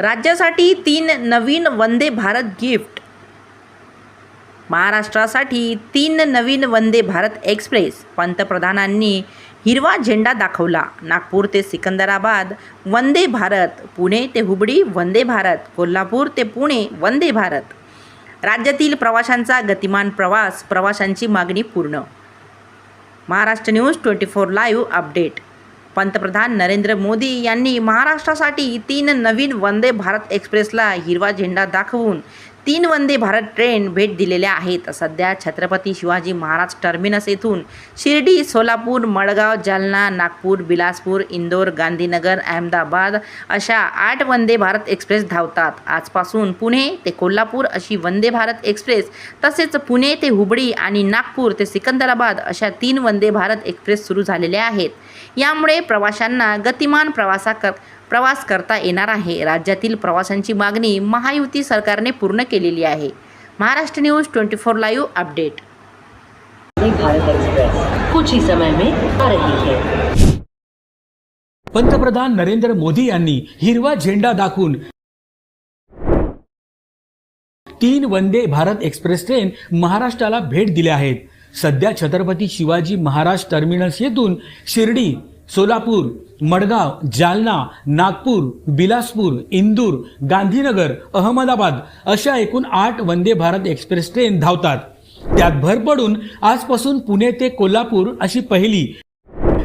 राज्यासाठी तीन नवीन वंदे भारत गिफ्ट. महाराष्ट्रासाठी तीन नवीन वंदे भारत एक्सप्रेस. पंतप्रधानांनी हिरवा झेंडा दाखवला. नागपूर ते सिकंदराबाद वंदे भारत. पुणे ते हुबळी वंदे भारत. कोल्हापूर ते पुणे वंदे भारत. राज्यातील प्रवाशांचा गतिमान प्रवास प्रवाशांची मागणी पूर्ण. Maharashtra news twenty four live update. पंतप्रधान नरेंद्र मोदी यांनी महाराष्ट्रासाठी तीन नवीन वंदे भारत एक्सप्रेसला हिरवा झेंडा दाखवून तीन वंदे भारत ट्रेन भेट दिलेल्या आहेत. सध्या छत्रपती शिवाजी महाराज टर्मिनस येथून शिर्डी सोलापूर मडगाव जालना नागपूर बिलासपूर इंदोर गांधीनगर अहमदाबाद अशा आठ वंदे भारत एक्सप्रेस धावतात. आजपासून पुणे ते कोल्हापूर अशी वंदे भारत एक्सप्रेस तसेच पुणे ते हुबळी आणि नागपूर ते सिकंदराबाद अशा तीन वंदे भारत एक्सप्रेस सुरू झालेल्या आहेत. यामुळे प्रवाशांना गतिमान प्रवासा कर प्रवास करता येणार आहे. राज्यातील प्रवाशांची मागणी महायुती सरकारने पूर्ण केलेली आहे. Maharashtra news twenty four live update. Bharat express कुछ ही समय में आ रही है. पंतप्रधान नरेंद्र मोदी यांनी हिरवा झेंडा दाखवून तीन वंदे भारत एक्सप्रेस ट्रेन महाराष्ट्राला भेट दिल्या आहेत. सध्या छत्रपती शिवाजी महाराज टर्मिनस येथून शिर्डी सोलापूर मडगाव जालना नागपूर बिलासपूर इंदूर गांधीनगर अहमदाबाद अशा एकूण आठ वंदे भारत एक्सप्रेस ट्रेन धावतात. त्यात भर पडून आजपासून पुणे ते कोल्हापूर अशी पहिली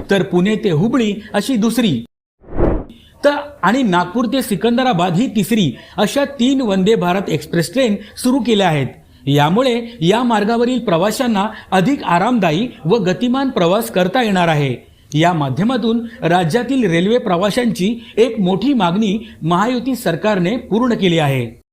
तर पुणे ते हुबळी अशी दुसरी. तर आणि नागपूर ते सिकंदराबाद ही तिसरी अशा तीन वंदे भारत एक्सप्रेस ट्रेन सुरू केल्या आहेत. यामुळे या मार्गावरील प्रवाशांना अधिक आरामदायी व गतिमान प्रवास करता येणार आहे. या माध्यमातून राज्यातील रेल्वे प्रवाशांची एक मोठी मागणी महायुती सरकारने पूर्ण केली आहे.